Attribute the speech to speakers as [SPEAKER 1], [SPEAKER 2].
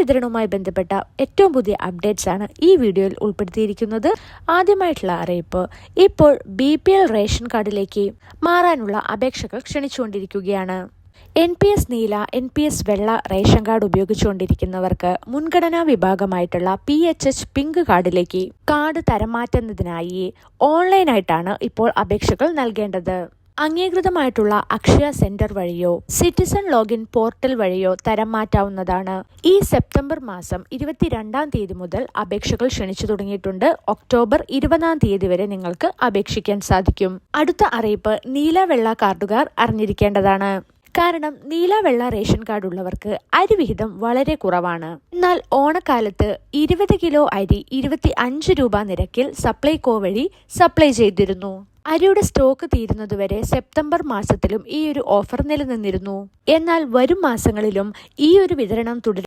[SPEAKER 1] വിതരണവുമായി ബന്ധപ്പെട്ട ഏറ്റവും പുതിയ അപ്ഡേറ്റ്സ് ആണ് ഈ വീഡിയോയിൽ ഉൾപ്പെടുത്തിയിരിക്കുന്നത്. ആദ്യമായിട്ടുള്ള അറിയിപ്പ് ഇപ്പോൾ ബി പി എൽ റേഷൻ കാർഡിലേക്ക് മാറാനുള്ള അപേക്ഷകൾ ക്ഷണിച്ചുകൊണ്ടിരിക്കുകയാണ്. എൻ പി എസ് നീല എൻ പി എസ് വെള്ള റേഷൻ കാർഡ് ഉപയോഗിച്ചുകൊണ്ടിരിക്കുന്നവർക്ക് മുൻഗണനാ വിഭാഗമായിട്ടുള്ള പി എച്ച് എച്ച് പിങ്ക് കാർഡിലേക്ക് കാർഡ് തരം മാറ്റുന്നതിനായി ഓൺലൈനായിട്ടാണ് ഇപ്പോൾ അപേക്ഷകൾ നൽകേണ്ടത്. അംഗീകൃതമായിട്ടുള്ള അക്ഷയ സെന്റർ വഴിയോ സിറ്റിസൺ ലോഗിൻ പോർട്ടൽ വഴിയോ തരം മാറ്റാവുന്നതാണ്. ഈ സെപ്റ്റംബർ മാസം ഇരുപത്തിരണ്ടാം തീയതി മുതൽ അപേക്ഷകൾ ക്ഷണിച്ചു തുടങ്ങിയിട്ടുണ്ട്. ഒക്ടോബർ ഇരുപതാം തീയതി വരെ നിങ്ങൾക്ക് അപേക്ഷിക്കാൻ സാധിക്കും. അടുത്ത അറിയിപ്പ് നീല വെള്ള കാർഡുകാർ അറിഞ്ഞിരിക്കേണ്ടതാണ്. കാരണം നീല വെള്ള റേഷൻ കാർഡ് ഉള്ളവർക്ക് അരി വിഹിതം വളരെ കുറവാണ്. എന്നാൽ ഓണക്കാലത്ത് ഇരുപത് കിലോ അരി ഇരുപത്തി അഞ്ച് രൂപ നിരക്കിൽ സപ്ലൈകോ വഴി സപ്ലൈ ചെയ്തിരുന്നു. അരിയുടെ സ്റ്റോക്ക് തീരുന്നതുവരെ സെപ്റ്റംബർ മാസത്തിലും ഈ ഒരു ഓഫർ നിലനിന്നിരുന്നു. എന്നാൽ വരും മാസങ്ങളിലും ഈ ഒരു വിതരണം തുടരും.